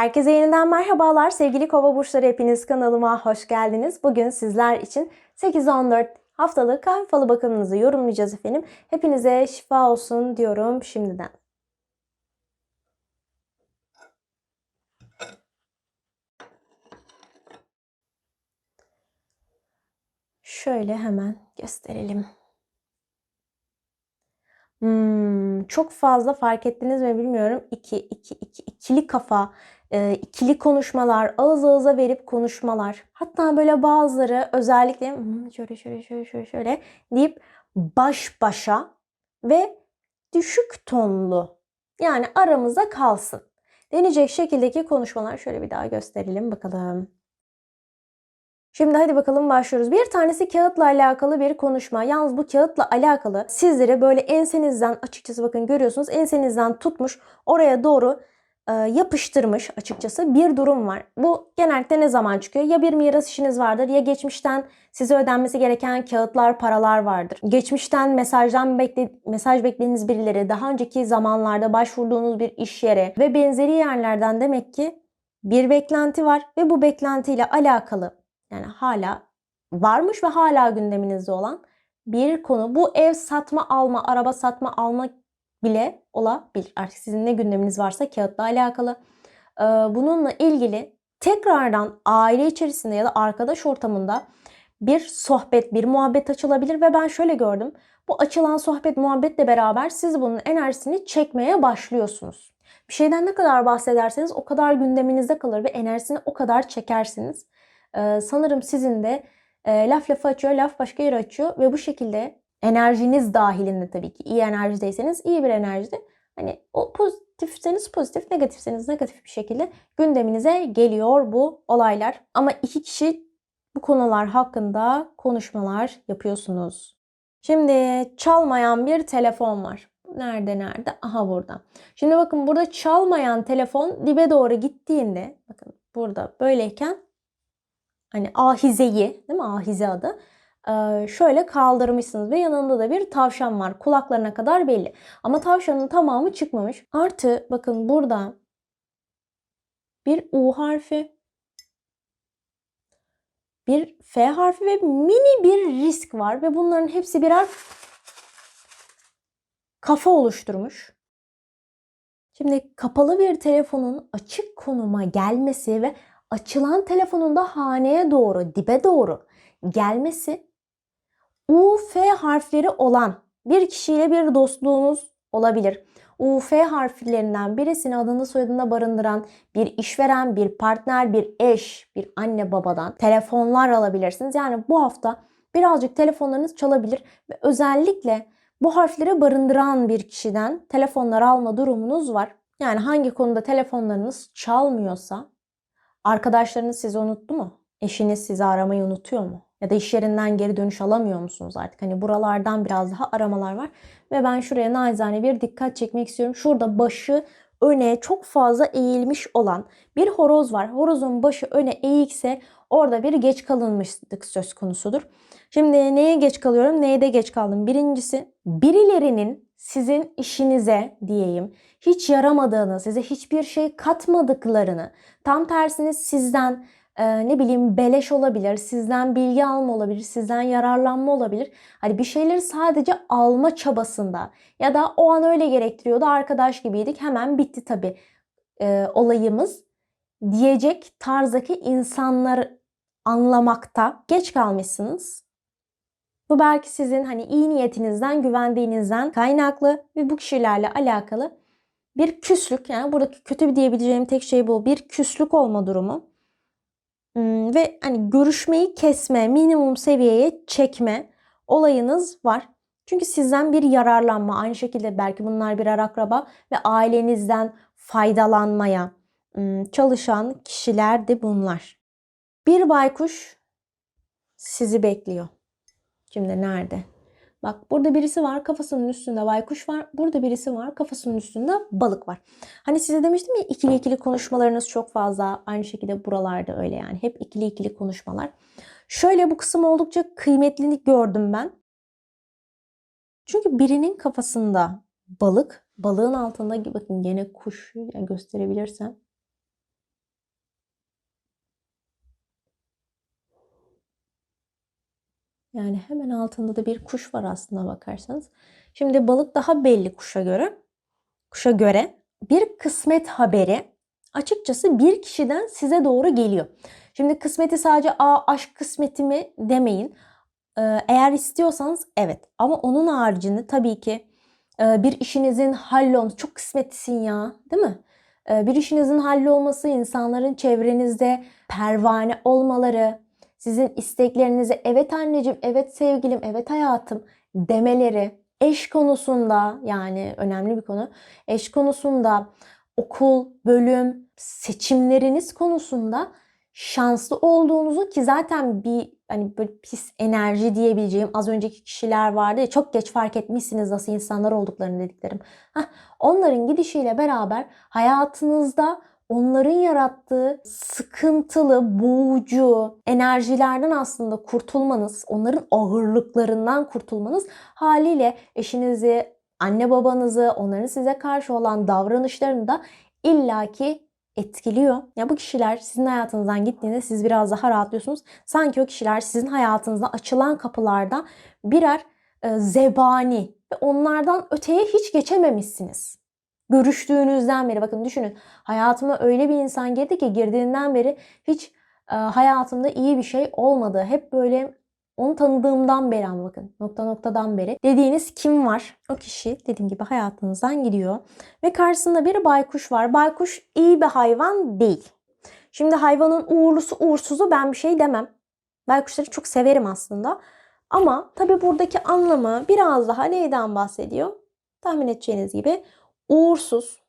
Herkese yeniden merhabalar sevgili kova burçları hepiniz kanalıma hoş geldiniz. Bugün sizler için 8-14 haftalık kahve falı bakımınızı yorumlayacağız efendim. Hepinize şifa olsun diyorum şimdiden. Şöyle hemen gösterelim. Hmm, çok fazla fark ettiniz mi bilmiyorum. İki, iki, iki, ikili kafa, e, ikili konuşmalar, ağız ağıza verip konuşmalar. Hatta böyle bazıları özellikle "Hmm, şöyle şöyle şöyle şöyle şöyle deyip baş başa ve düşük tonlu yani aramıza kalsın denecek şekildeki konuşmalar şöyle bir daha gösterelim bakalım. Şimdi hadi bakalım başlıyoruz. Bir tanesi kağıtla alakalı bir konuşma. Yalnız bu kağıtla alakalı sizlere böyle ensenizden açıkçası bakın görüyorsunuz ensenizden tutmuş oraya doğru yapıştırmış açıkçası bir durum var. Bu genellikle ne zaman çıkıyor? Ya bir miras işiniz vardır ya geçmişten size ödenmesi gereken kağıtlar, paralar vardır. Geçmişten mesajdan bekle, mesaj beklediğiniz birileri, daha önceki zamanlarda başvurduğunuz bir iş yere ve benzeri yerlerden demek ki bir beklenti var ve bu beklentiyle alakalı yani hala varmış ve hala gündeminizde olan bir konu. Bu ev satma alma, araba satma alma bile olabilir. Artık sizin ne gündeminiz varsa kağıtla alakalı. Ee, bununla ilgili tekrardan aile içerisinde ya da arkadaş ortamında bir sohbet, bir muhabbet açılabilir ve ben şöyle gördüm. Bu açılan sohbet, muhabbetle beraber siz bunun enerjisini çekmeye başlıyorsunuz. Bir şeyden ne kadar bahsederseniz o kadar gündeminizde kalır ve enerjisini o kadar çekersiniz. Ee, sanırım sizin de e, laf lafı açıyor, laf başka yere açıyor ve bu şekilde enerjiniz dahilinde tabii ki iyi enerjideyseniz iyi bir enerjide hani o pozitifseniz pozitif, negatifseniz negatif bir şekilde gündeminize geliyor bu olaylar. Ama iki kişi bu konular hakkında konuşmalar yapıyorsunuz. Şimdi çalmayan bir telefon var. Nerede nerede? Aha burada. Şimdi bakın burada çalmayan telefon dibe doğru gittiğinde bakın burada böyleyken hani ahizeyi değil mi ahize adı şöyle kaldırmışsınız ve yanında da bir tavşan var. Kulaklarına kadar belli. Ama tavşanın tamamı çıkmamış. Artı bakın burada bir U harfi, bir F harfi ve mini bir risk var ve bunların hepsi birer kafa oluşturmuş. Şimdi kapalı bir telefonun açık konuma gelmesi ve açılan telefonun da haneye doğru, dibe doğru gelmesi U, F harfleri olan bir kişiyle bir dostluğunuz olabilir. U, F harflerinden birisini adını soyadında barındıran bir işveren, bir partner, bir eş, bir anne babadan telefonlar alabilirsiniz. Yani bu hafta birazcık telefonlarınız çalabilir ve özellikle bu harfleri barındıran bir kişiden telefonlar alma durumunuz var. Yani hangi konuda telefonlarınız çalmıyorsa Arkadaşlarınız sizi unuttu mu? Eşiniz sizi aramayı unutuyor mu? Ya da iş yerinden geri dönüş alamıyor musunuz artık? Hani buralardan biraz daha aramalar var. Ve ben şuraya naizane bir dikkat çekmek istiyorum. Şurada başı öne çok fazla eğilmiş olan bir horoz var. Horozun başı öne eğikse orada bir geç kalınmışlık söz konusudur. Şimdi neye geç kalıyorum, neye de geç kaldım? Birincisi birilerinin sizin işinize diyeyim hiç yaramadığını, size hiçbir şey katmadıklarını, tam tersine sizden e, ne bileyim beleş olabilir, sizden bilgi alma olabilir, sizden yararlanma olabilir. Hani bir şeyleri sadece alma çabasında ya da o an öyle gerektiriyordu arkadaş gibiydik hemen bitti tabii e, olayımız diyecek tarzdaki insanları anlamakta geç kalmışsınız. Bu belki sizin hani iyi niyetinizden, güvendiğinizden kaynaklı ve bu kişilerle alakalı bir küslük. Yani buradaki kötü bir diyebileceğim tek şey bu. Bir küslük olma durumu. Hmm, ve hani görüşmeyi kesme, minimum seviyeye çekme olayınız var. Çünkü sizden bir yararlanma, aynı şekilde belki bunlar birer akraba ve ailenizden faydalanmaya hmm, çalışan kişiler de bunlar. Bir baykuş sizi bekliyor. Şimdi nerede? Bak burada birisi var kafasının üstünde baykuş var. Burada birisi var kafasının üstünde balık var. Hani size demiştim ya ikili ikili konuşmalarınız çok fazla. Aynı şekilde buralarda öyle yani. Hep ikili ikili konuşmalar. Şöyle bu kısım oldukça kıymetli gördüm ben. Çünkü birinin kafasında balık, balığın altında bakın gene kuş yani gösterebilirsem. Yani hemen altında da bir kuş var aslında bakarsanız. Şimdi balık daha belli kuşa göre. Kuşa göre bir kısmet haberi açıkçası bir kişiden size doğru geliyor. Şimdi kısmeti sadece a aşk kısmeti mi demeyin. Ee, eğer istiyorsanız evet ama onun haricinde tabii ki e, bir işinizin hallolması çok kısmetlisin ya değil mi? Ee, bir işinizin hallolması insanların çevrenizde pervane olmaları, sizin isteklerinize evet anneciğim, evet sevgilim, evet hayatım demeleri, eş konusunda yani önemli bir konu. Eş konusunda okul, bölüm, seçimleriniz konusunda şanslı olduğunuzu ki zaten bir hani böyle pis enerji diyebileceğim az önceki kişiler vardı ya çok geç fark etmişsiniz nasıl insanlar olduklarını dediklerim. Heh, onların gidişiyle beraber hayatınızda onların yarattığı sıkıntılı, boğucu enerjilerden aslında kurtulmanız, onların ağırlıklarından kurtulmanız haliyle eşinizi, anne babanızı, onların size karşı olan davranışlarını da illaki etkiliyor. Ya bu kişiler sizin hayatınızdan gittiğinde siz biraz daha rahatlıyorsunuz. Sanki o kişiler sizin hayatınızda açılan kapılarda birer e, zebani ve onlardan öteye hiç geçememişsiniz. Görüştüğünüzden beri bakın düşünün hayatıma öyle bir insan girdi ki girdiğinden beri hiç e, hayatımda iyi bir şey olmadı. Hep böyle onu tanıdığımdan beri ama bakın nokta noktadan beri dediğiniz kim var? O kişi dediğim gibi hayatınızdan gidiyor. Ve karşısında bir baykuş var. Baykuş iyi bir hayvan değil. Şimdi hayvanın uğurlusu uğursuzu ben bir şey demem. Baykuşları çok severim aslında. Ama tabi buradaki anlamı biraz daha neyden bahsediyor? Tahmin edeceğiniz gibi uğursuz,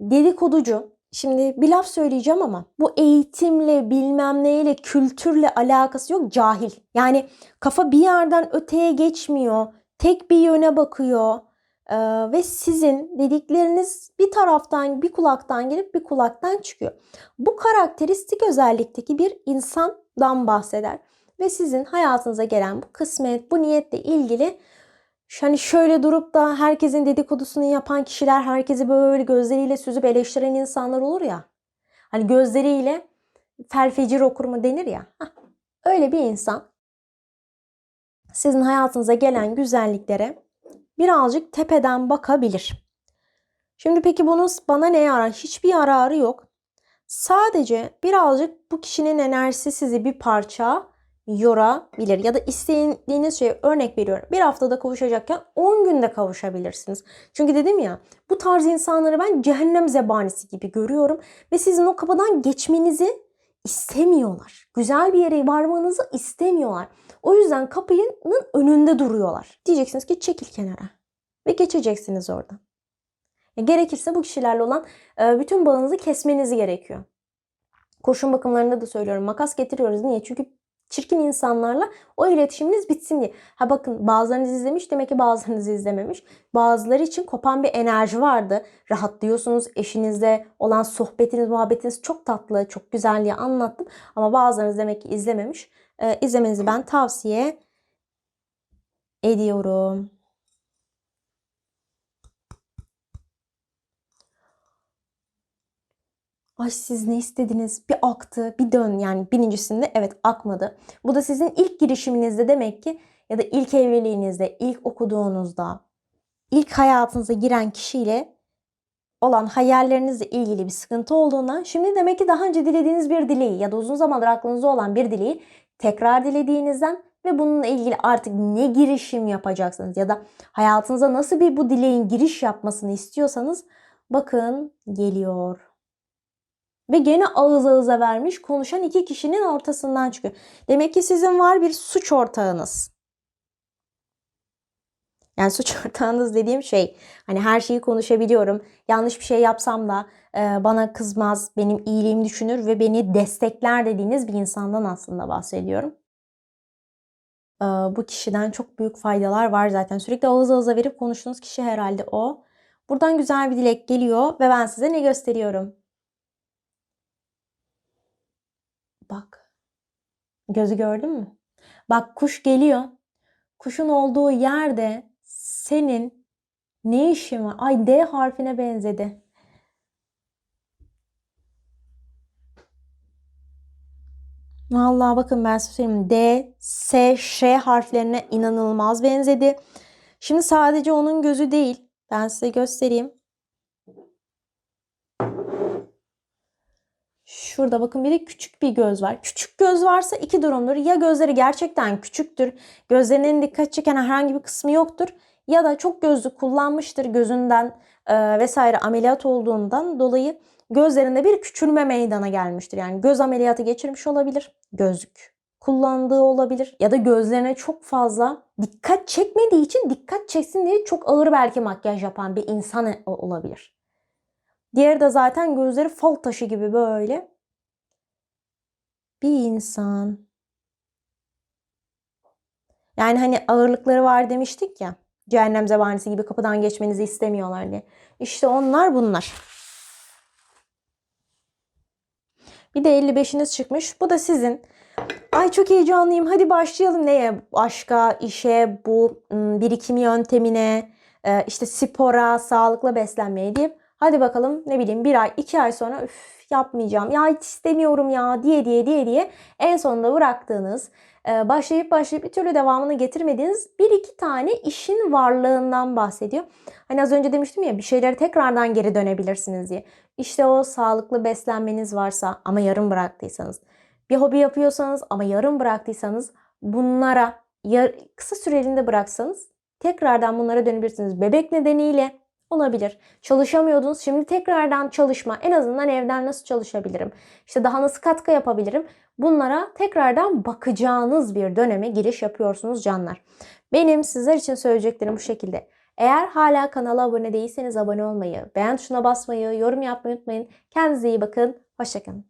dedikoducu, Şimdi bir laf söyleyeceğim ama bu eğitimle bilmem neyle kültürle alakası yok cahil. Yani kafa bir yerden öteye geçmiyor. Tek bir yöne bakıyor. Ee, ve sizin dedikleriniz bir taraftan bir kulaktan girip bir kulaktan çıkıyor. Bu karakteristik özellikteki bir insandan bahseder. Ve sizin hayatınıza gelen bu kısmet, bu niyetle ilgili Hani şöyle durup da herkesin dedikodusunu yapan kişiler herkesi böyle gözleriyle süzüp eleştiren insanlar olur ya. Hani gözleriyle felfecir okur mu denir ya. Heh, öyle bir insan sizin hayatınıza gelen güzelliklere birazcık tepeden bakabilir. Şimdi peki bunun bana ne yarar? Hiçbir yararı yok. Sadece birazcık bu kişinin enerjisi sizi bir parça yorabilir. Ya da istediğiniz şey örnek veriyorum. Bir haftada kavuşacakken 10 günde kavuşabilirsiniz. Çünkü dedim ya bu tarz insanları ben cehennem zebanisi gibi görüyorum. Ve sizin o kapıdan geçmenizi istemiyorlar. Güzel bir yere varmanızı istemiyorlar. O yüzden kapının önünde duruyorlar. Diyeceksiniz ki çekil kenara. Ve geçeceksiniz oradan. E, gerekirse bu kişilerle olan e, bütün bağınızı kesmenizi gerekiyor. Kurşun bakımlarında da söylüyorum. Makas getiriyoruz. Niye? Çünkü çirkin insanlarla o iletişiminiz bitsin diye. Ha bakın bazılarınız izlemiş demek ki bazılarınız izlememiş. Bazıları için kopan bir enerji vardı. Rahatlıyorsunuz. Eşinizle olan sohbetiniz, muhabbetiniz çok tatlı, çok güzel diye anlattım. Ama bazılarınız demek ki izlememiş. Ee, izlemenizi ben tavsiye ediyorum. Ay siz ne istediniz? Bir aktı, bir dön. Yani birincisinde evet akmadı. Bu da sizin ilk girişiminizde demek ki ya da ilk evliliğinizde, ilk okuduğunuzda, ilk hayatınıza giren kişiyle olan hayallerinizle ilgili bir sıkıntı olduğundan şimdi demek ki daha önce dilediğiniz bir dileği ya da uzun zamandır aklınızda olan bir dileği tekrar dilediğinizden ve bununla ilgili artık ne girişim yapacaksınız ya da hayatınıza nasıl bir bu dileğin giriş yapmasını istiyorsanız bakın geliyor. Ve gene ağız ağıza vermiş konuşan iki kişinin ortasından çıkıyor. Demek ki sizin var bir suç ortağınız. Yani suç ortağınız dediğim şey hani her şeyi konuşabiliyorum. Yanlış bir şey yapsam da e, bana kızmaz, benim iyiliğimi düşünür ve beni destekler dediğiniz bir insandan aslında bahsediyorum. E, bu kişiden çok büyük faydalar var zaten. Sürekli ağız ağıza verip konuştuğunuz kişi herhalde o. Buradan güzel bir dilek geliyor ve ben size ne gösteriyorum? Bak. Gözü gördün mü? Bak kuş geliyor. Kuşun olduğu yerde senin ne işin var? Ay D harfine benzedi. Vallahi bakın ben size söyleyeyim. D, S, Ş harflerine inanılmaz benzedi. Şimdi sadece onun gözü değil. Ben size göstereyim. Şurada bakın bir de küçük bir göz var. Küçük göz varsa iki durumdur. Ya gözleri gerçekten küçüktür. Gözlerinin dikkat çeken herhangi bir kısmı yoktur. Ya da çok gözlü kullanmıştır gözünden e, vesaire ameliyat olduğundan dolayı gözlerinde bir küçülme meydana gelmiştir. Yani göz ameliyatı geçirmiş olabilir. Gözlük kullandığı olabilir. Ya da gözlerine çok fazla dikkat çekmediği için dikkat çeksin diye çok ağır belki makyaj yapan bir insan olabilir. Diğeri de zaten gözleri fal taşı gibi böyle. Bir insan. Yani hani ağırlıkları var demiştik ya. Cehennem zebanisi gibi kapıdan geçmenizi istemiyorlar diye. İşte onlar bunlar. Bir de 55'iniz çıkmış. Bu da sizin. Ay çok heyecanlıyım. Hadi başlayalım neye? Aşka, işe, bu birikim yöntemine, işte spora, sağlıklı beslenmeye deyip hadi bakalım ne bileyim bir ay, iki ay sonra üf yapmayacağım. Ya hiç istemiyorum ya diye diye diye diye en sonunda bıraktığınız başlayıp başlayıp bir türlü devamını getirmediğiniz bir iki tane işin varlığından bahsediyor. Hani az önce demiştim ya bir şeyleri tekrardan geri dönebilirsiniz diye. İşte o sağlıklı beslenmeniz varsa ama yarım bıraktıysanız, bir hobi yapıyorsanız ama yarım bıraktıysanız bunlara kısa süreliğinde bıraksanız tekrardan bunlara dönebilirsiniz. Bebek nedeniyle olabilir. Çalışamıyordunuz. Şimdi tekrardan çalışma. En azından evden nasıl çalışabilirim? İşte daha nasıl katkı yapabilirim? Bunlara tekrardan bakacağınız bir döneme giriş yapıyorsunuz canlar. Benim sizler için söyleyeceklerim bu şekilde. Eğer hala kanala abone değilseniz abone olmayı, beğen tuşuna basmayı, yorum yapmayı unutmayın. Kendinize iyi bakın. Hoşçakalın.